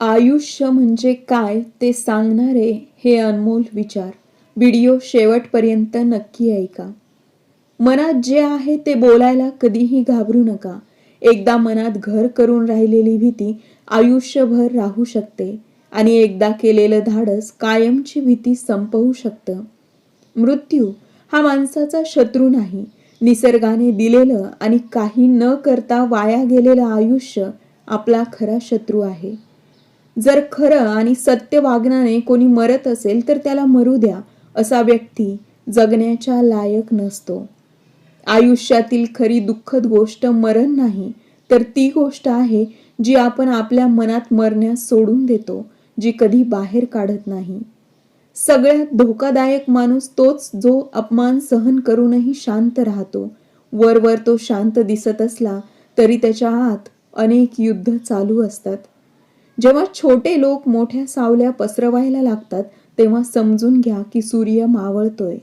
आयुष्य म्हणजे काय ते सांगणारे हे अनमोल विचार. व्हिडिओ शेवटपर्यंत नक्की ऐका. मनात जे आहे ते बोलायला कधीही घाबरू नका. एकदा मनात घर करून राहिलेली भीती आयुष्यभर राहू शकते आणि एकदा केलेलं धाडस कायमची भीती संपवू शकतं. मृत्यू हा माणसाचा शत्रू नाही. निसर्गाने दिलेलं आणि काही न करता वाया गेलेलं आयुष्य आपला खरा शत्रू आहे. जर खरं आणि सत्य वागण्याने कोणी मरत असेल तर त्याला मरू द्या असा व्यक्ती जगण्याच्या लायक नसतो. आयुष्यातील खरी दुःखद गोष्ट मरण नाही तर ती गोष्ट आहे जी आपण आपल्या मनात मरण्यास सोडून देतो जी कधी बाहेर काढत नाही. सगळ्यात धोकादायक माणूस तोच जो अपमान सहन करूनही शांत राहतो. वरवर तो शांत दिसत असला तरी त्याच्या आत अनेक युद्ध चालू असतात. जेव्हा छोटे लोक मोठ्या सावल्या पसरवायला लागतात तेव्हा समजून घ्या की सूर्य मावळतोय.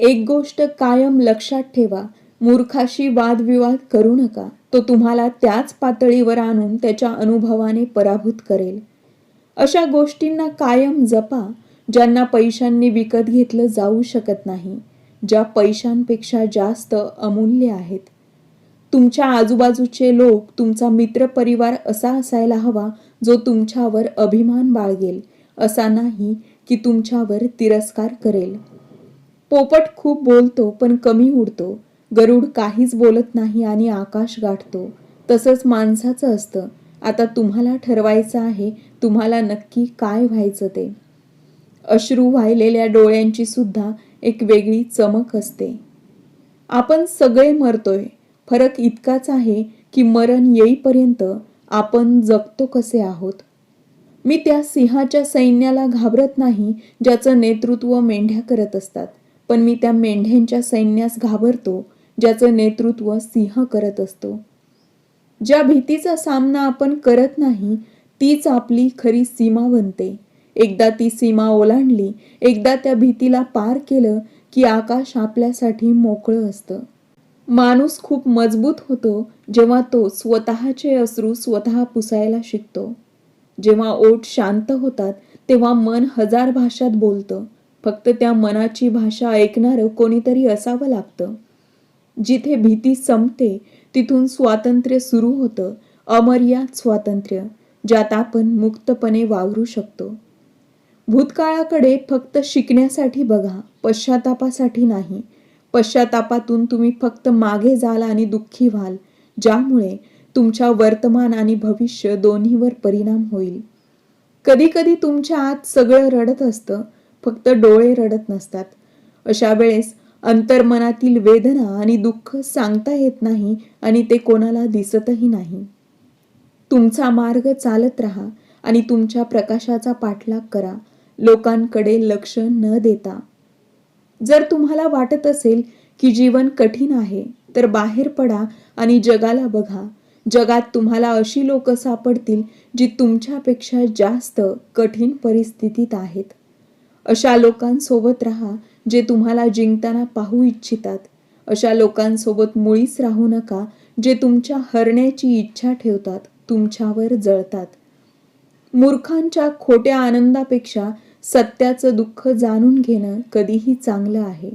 एक गोष्ट कायम लक्षात ठेवा मूर्खाशी वादविवाद करू नका. तो तुम्हाला त्याच पातळीवर आणून त्याच्या अनुभवाने पराभूत करेल. अशा गोष्टींना कायम जपा ज्यांना पैशांनी विकत घेतलं जाऊ शकत नाही ज्या पैशांपेक्षा जास्त अमूल्य आहेत. तुमच्या आजूबाजूचे लोक तुमचा मित्रपरिवार असा असायला हवा जो तुमच्यावर अभिमान बाळगेल असा नाही की तुमच्यावर तिरस्कार करेल. पोपट खूप बोलतो पण कमी उडतो. गरुड काहीच बोलत नाही आणि आकाश गाठतो. तसंच माणसाचं असतं. आता तुम्हाला ठरवायचं आहे तुम्हाला नक्की काय व्हायचं ते. अश्रू वाहिलेल्या डोळ्यांची सुद्धा एक वेगळी चमक असते. आपण सगळे मरतोय. फरक इतकाच आहे की मरण येईपर्यंत आपण जगतो कसे आहोत? मी त्या सिंहाच्या सैन्याला घाबरत नाही ज्याचं नेतृत्व मेंढ्या करत असतात. पण मी त्या मेंढ्यांच्या सैन्यास घाबरतो ज्याचं नेतृत्व सिंह करत असतो. ज्या भीतीचा सामना आपण करत नाही तीच आपली खरी सीमा बनते. एकदा ती सीमा ओलांडली एकदा त्या भीतीला पार केलं की आकाश आपल्यासाठी मोकळं असतं. माणूस खूप मजबूत होतो जेव्हा तो स्वतःचे अश्रू स्वतः पुसायला शिकतो. जेव्हा ओठ शांत होतात तेव्हा मन हजार भाषात बोलतं. फक्त त्या मनाची भाषा ऐकणारं कोणीतरी असावं लागतं. जिथे भीती संपते तिथून स्वातंत्र्य सुरू होतं. अमर्याद स्वातंत्र्य ज्यात आपण मुक्तपणे वावरू शकतो. भूतकाळाकडे फक्त शिकण्यासाठी बघा पश्चातापासाठी नाही. पश्चातापातून तुम्ही फक्त मागे जाल आणि दुःखी व्हाल ज्यामुळे तुमच्या वर्तमान आणि भविष्य दोन्हीवर परिणाम होईल. कधी कधी तुमच्या आत सगळं रडत असतं फक्त डोळे रडत नसतात. अशा वेळेस अंतर्मनातील वेदना आणि दुःख सांगता येत नाही आणि ते कोणाला दिसतही नाही. तुमचा मार्ग चालत राहा आणि तुमच्या प्रकाशाचा पाठलाग करा. लोकांकडे लक्ष न देता. जर तुम्हाला वाटत असेल की जीवन कठीण आहे तर बाहेर पडा आणि जगाला बघा. जगात तुम्हाला अशी लोक सापडतील जी तुमच्यापेक्षा जास्त कठीण परिस्थितीत आहेत. अशा लोकांसोबत राहा जे तुम्हाला जिंकताना पाहू इच्छितात. अशा लोकांसोबत मुळीच राहू नका जे तुमच्या हरण्याची इच्छा ठेवतात तुमच्यावर जळतात. मूर्खांच्या खोट्या आनंदापेक्षा सत्याचं दुःख जाणून घेणं कधीही चांगलं आहे.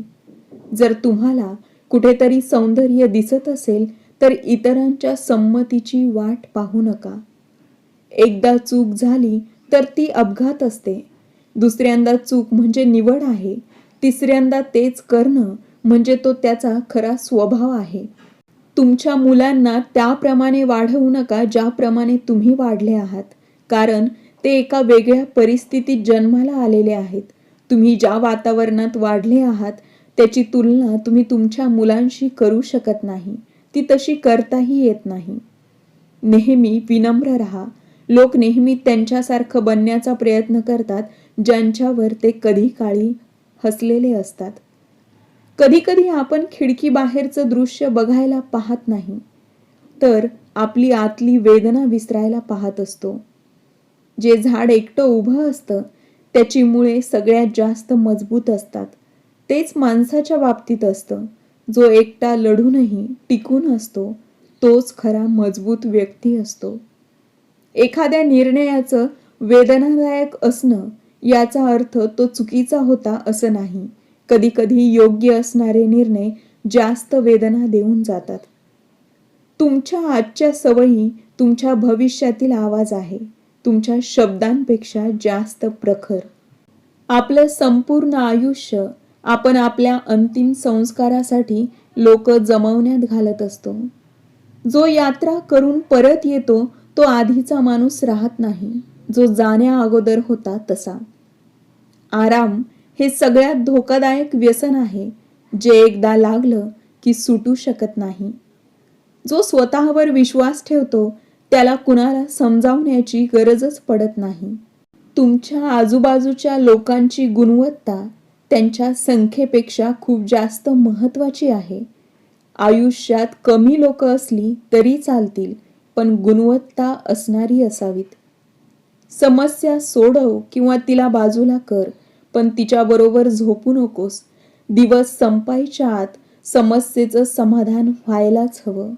जर तुम्हाला कुठेतरी सौंदर्य दिसत असेल तर इतरांच्या संमतीची वाट पाहू नका. एकदा चूक झाली तर ती अपघात असते. दुसऱ्यांदा चूक म्हणजे निवड आहे. तिसऱ्यांदा तेच करणं म्हणजे तो त्याचा खरा स्वभाव आहे. तुमच्या मुलांना त्याप्रमाणे वाढवू नका ज्याप्रमाणे तुम्ही वाढले आहात. कारण ते एका वेगळ्या परिस्थितीत जन्माला आलेले आहेत. तुम्ही ज्या वातावरणात वाढले आहात त्याची तुलना तुम्ही तुमच्या मुलांशी करू शकत नाही. ती तशी करताही येत नाही. नेहमी विनम्र राहा. लोक नेहमी त्यांच्यासारखं बनण्याचा प्रयत्न करतात ज्यांच्यावर ते कधी काळी हसलेले असतात. कधी कधी आपण खिडकी बाहेरचं दृश्य बघायला पाहत नाही तर आपली आतली वेदना विसरायला पाहत असतो. जे झाड एकटं उभं असतं त्याची मुळे सगळ्यात जास्त मजबूत असतात. तेच माणसाच्या बाबतीत असतं. जो एकटा लढूनही टिकून असतो तोच खरा मजबूत व्यक्ती असतो. एखाद्या निर्णयाचं वेदनादायक असणं याचा अर्थ तो चुकीचा होता असं नाही. कधी कधी योग्य असणारे निर्णय जास्त वेदना देऊन जातात. तुमच्या आजच्या सवयी तुमच्या भविष्यातील आवाज आहे. तुमच्या शब्दांपेक्षा जास्त प्रखर. आपलं संपूर्ण आयुष्य आपण आपल्या अंतिम संस्कारासाठी लोक जमवण्यात घालत असतो. जो यात्रा करून परत येतो तो आधीचा माणूस राहत नाही. जो जाण्या अगोदर होता तसा. आराम हे सगळ्यात धोकादायक व्यसन आहे जे एकदा लागलं की सुटू शकत नाही. जो स्वतःवर विश्वास ठेवतो त्याला कुणाला समजावण्याची गरजच पडत नाही. तुमच्या आजूबाजूच्या लोकांची गुणवत्ता त्यांच्या संख्येपेक्षा खूप जास्त महत्वाची आहे. आयुष्यात कमी लोक असली तरी चालतील पण गुणवत्ता असणारी असावीत. समस्या सोडव किंवा तिला बाजूला कर पण तिच्याबरोबर झोपू नकोस. दिवस संपायच्या आत समस्येचं समाधान व्हायलाच हवं.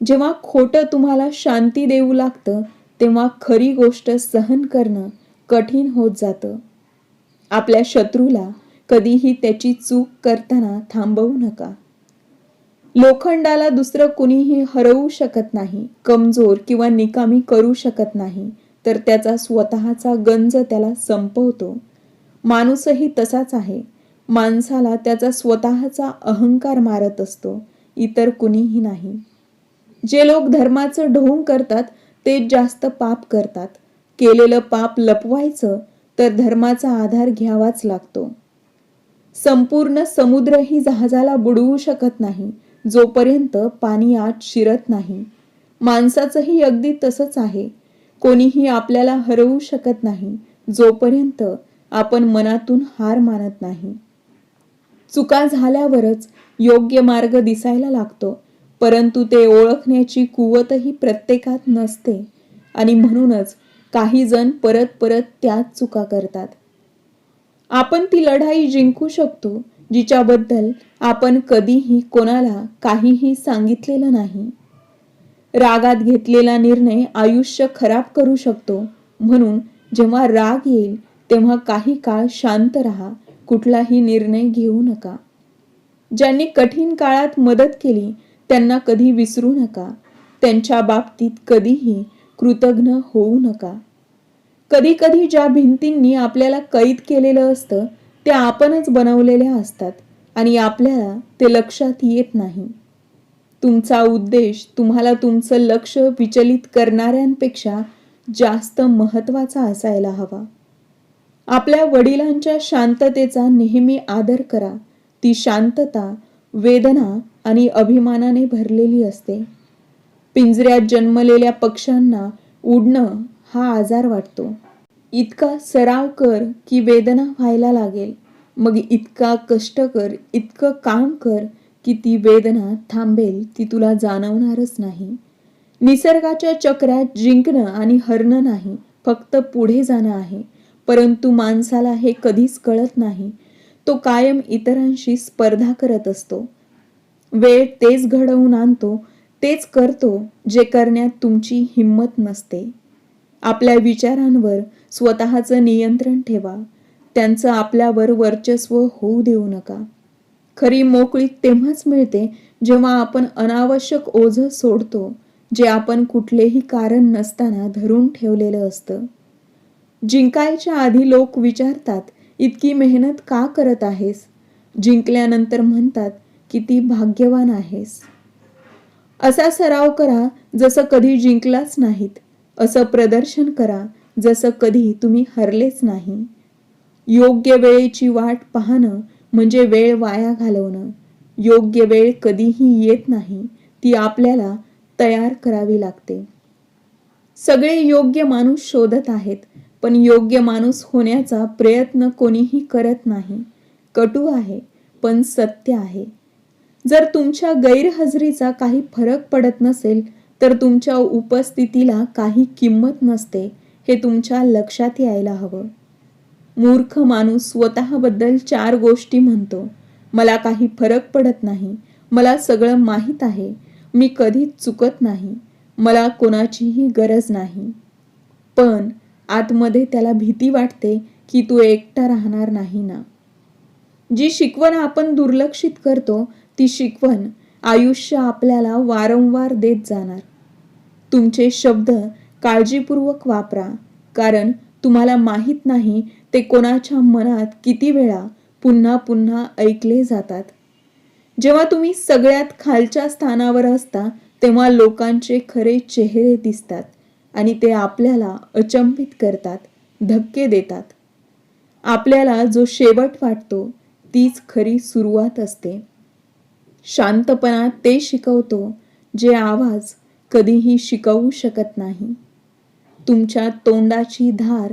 जेव्हा खोटं तुम्हाला शांती देऊ लागतं तेव्हा खरी गोष्ट सहन करणं कठीण होत जातं. आपल्या शत्रूला कधीही त्याची चूक करताना थांबवू नका. लोखंडाला दुसरं कुणीही हरवू शकत नाही कमजोर किंवा निकामी करू शकत नाही तर त्याचा स्वतःचा गंज त्याला संपवतो. माणूसही तसाच आहे. माणसाला त्याचा स्वतःचा अहंकार मारत असतो इतर कुणीही नाही. जे लोक धर्माचं ढोंग करतात ते जास्त पाप करतात. केलेलं पाप लपवायचं तर धर्माचा आधार घ्यावाच लागतो. संपूर्ण समुद्रही जहाजाला बुडवू शकत नाही जोपर्यंत पाणी आत शिरत नाही. माणसाचंही अगदी तसंच आहे. कोणीही आपल्याला हरवू शकत नाही जोपर्यंत आपण मनातून हार मानत नाही. चुका झाल्यावरच योग्य मार्ग दिसायला लागतो. परंतु ते ओळखण्याची कुवतही प्रत्येकात नसते. आणि म्हणूनच काही जण परत परत त्याच चुका करतात. आपण ती लढाई जिंकू शकतो जिच्याबद्दल आपण कधीही कोणाला काहीही सांगितलेलं नाही. रागात घेतलेला निर्णय आयुष्य खराब करू शकतो म्हणून जेव्हा राग येईल तेव्हा काही काळ शांत राहा कुठलाही निर्णय घेऊ नका. ज्यांनी कठीण काळात मदत केली त्यांना कधी विसरू नका. त्यांच्या बाबतीत कधीही कृतज्ञ होऊ नका. कधी कधी ज्या भिंतींनी आपल्याला कैद केलेलं असतं त्या आपणच बनवलेल्या असतात आणि आपल्याला ते लक्षात येत नाही. तुमचा उद्देश तुम्हाला तुमचं लक्ष विचलित करणाऱ्यांपेक्षा जास्त महत्त्वाचा असायला हवा. आपल्या वडिलांच्या शांततेचा नेहमी आदर करा. ती शांतता वेदना आणि अभिमानाने भरलेली असते. पिंजऱ्यात जन्मलेल्या पक्ष्यांना उडणं हा आजार वाटतो. इतका सराव कर की वेदना व्हायला लागेल. मग इतका कष्ट कर इतकं काम कर की ती वेदना थांबेल ती तुला जाणवणारच नाही. निसर्गाच्या चक्रात जिंकणं आणि हरणं नाही फक्त पुढे जाणं आहे. परंतु माणसाला हे कधीच कळत नाही. तो कायम इतरांशी स्पर्धा करत असतो. वेळ तेच घडवून आणतो तेच करतो जे करण्यात तुमची हिंमत नसते. आपल्या विचारांवर स्वतःचं नियंत्रण ठेवा. त्यांचं आपल्यावर वर्चस्व होऊ देऊ नका. खरी मोकळीक तेव्हाच मिळते जेव्हा आपण अनावश्यक ओझ सोडतो जे आपण कुठलेही कारण नसताना धरून ठेवलेलं असतं. जिंकायच्या आधी लोक विचारतात इतकी मेहनत का करत आहेस? जिंकल्यानंतर म्हणतात किती भाग्यवान आहेस. असा सराव करा जसं कधी जिंकलाच नाहीत. असं प्रदर्शन करा जसं कधी तुम्ही हरलेच नाही. योग्य वेळेची वाट पाहणं म्हणजे वेळ वाया घालवणं. योग्य वेळ कधीही येत नाही ती आपल्याला तयार करावी लागते. सगळे योग्य माणूस शोधत आहेत पण योग्य माणूस होण्याचा प्रयत्न कोणीही करत नाही. कटू आहे पण सत्य आहे. जर तुमच्या गैरहजेरीचा काही फरक पडत नसेल तर तुमच्या उपस्थितीला काही किंमत नसते हे तुमच्या लक्षात यायला हवं. मूर्ख माणूस स्वतःबद्दल चार गोष्टी म्हणतो. मला काही फरक पडत नाही. मला सगळं माहीत आहे. मी कधीच चुकत नाही. मला कोणाचीही गरज नाही. पण आतमध्ये त्याला भीती वाटते की तू एकटा राहणार नाही ना. जी शिकवण आपण दुर्लक्षित करतो ती शिकवण आयुष्य आपल्याला वारंवार देत जाणार. तुमचे शब्द काळजीपूर्वक वापरा कारण तुम्हाला माहीत नाही ते कोणाच्या मनात किती वेळा पुन्हा पुन्हा ऐकले जातात. जेव्हा तुम्ही सगळ्यात खालच्या स्थानावर असता तेव्हा लोकांचे खरे चेहरे दिसतात आणि ते आपल्याला अचंबित करतात धक्के देतात. आपल्याला जो शेवट वाटतो तीच खरी सुरुवात असते. शांतपणा ते शिकवतो जे आवाज कधीही शिकवू शकत नाही. तुमच्या तोंडाची धार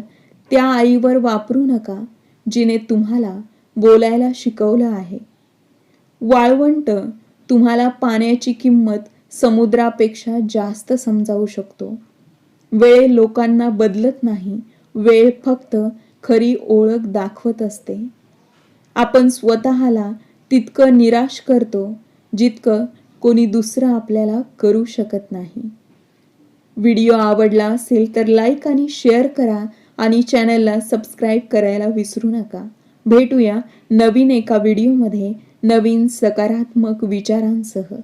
त्या आईवर वापरू नका जिने तुम्हाला बोलायला शिकवलं आहे. वाळवंट तुम्हाला पाण्याची किंमत समुद्रापेक्षा जास्त समजावू शकतो. वेळ लोकांना बदलत नाही वेळ फक्त खरी ओळख दाखवत असते. आपण स्वतःला तितकं निराश करतो जितकं कोणी दुसरं आपल्याला करू शकत नाही. व्हिडिओ आवडला असेल तर लाईक आणि शेअर करा आणि चॅनलला सबस्क्राईब करायला विसरू नका. भेटूया नवीन एका व्हिडिओमध्ये नवीन सकारात्मक विचारांसह.